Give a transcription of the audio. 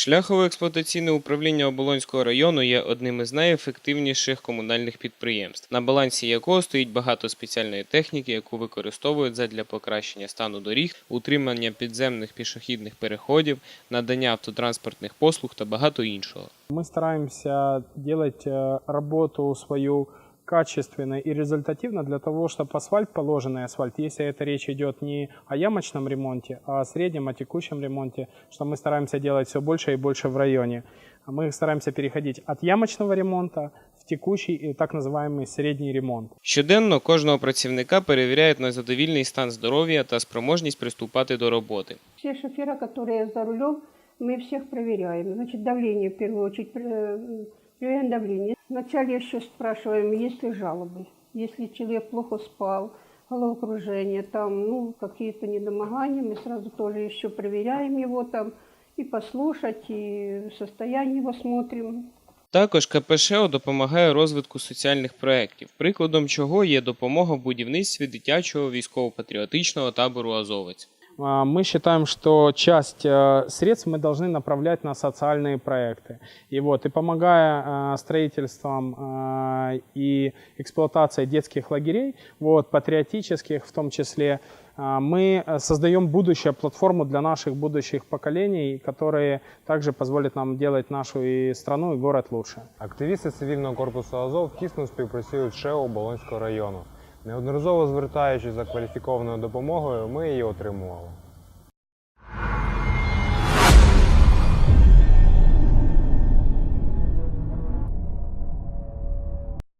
Шляхово-експлуатаційне управління Оболонського району є одним із найефективніших комунальних підприємств, на балансі якого стоїть багато спеціальної техніки, яку використовують задля покращення стану доріг, утримання підземних пішохідних переходів, надання автотранспортних послуг та багато іншого. Мы стараемся делать э, работу свою качественно и результативно для того, чтобы асфальт, положенный асфальт, если это речь идет не о ямочном ремонте, а о среднем, о текущем ремонте, что мы стараемся делать все больше и больше в районе. Мы стараемся переходить от ямочного ремонта в текущий и так называемый средний ремонт. Щоденно кожного працівника перевіряють на задовільний стан здоров'я та спроможність приступати до роботи. Все шофера, которые за рулем, мы всех проверяем. Значит, давление в первую очередь, э, проверяем давление. Вначале еще спрашиваем, есть ли жалобы. Если человек плохо спал, головокружение, там, ну, какие-то недомогания, мы сразу тоже еще проверяем его там и послушать, и состояние его смотрим. Також КПШО допомагає розвитку соціальних проєктів, прикладом чого є допомога в будівництві дитячого військово-патріотичного табору Азовець. А, Мы считаем, что часть э, средств мы должны направлять на социальные проекты. И вот, и помогая э, строительством э, и эксплуатацией детских лагерей, вот, патриотических в том числе, э, мы э, создаем будущую платформу для наших будущих поколений, которые также позволят нам делать нашу и страну, и город лучше. Активісти цивільного корпусу Азов тісно співпрацюють з ШЕО Болонського району. Неодноразово звертаючись за кваліфікованою допомогою, ми її отримували.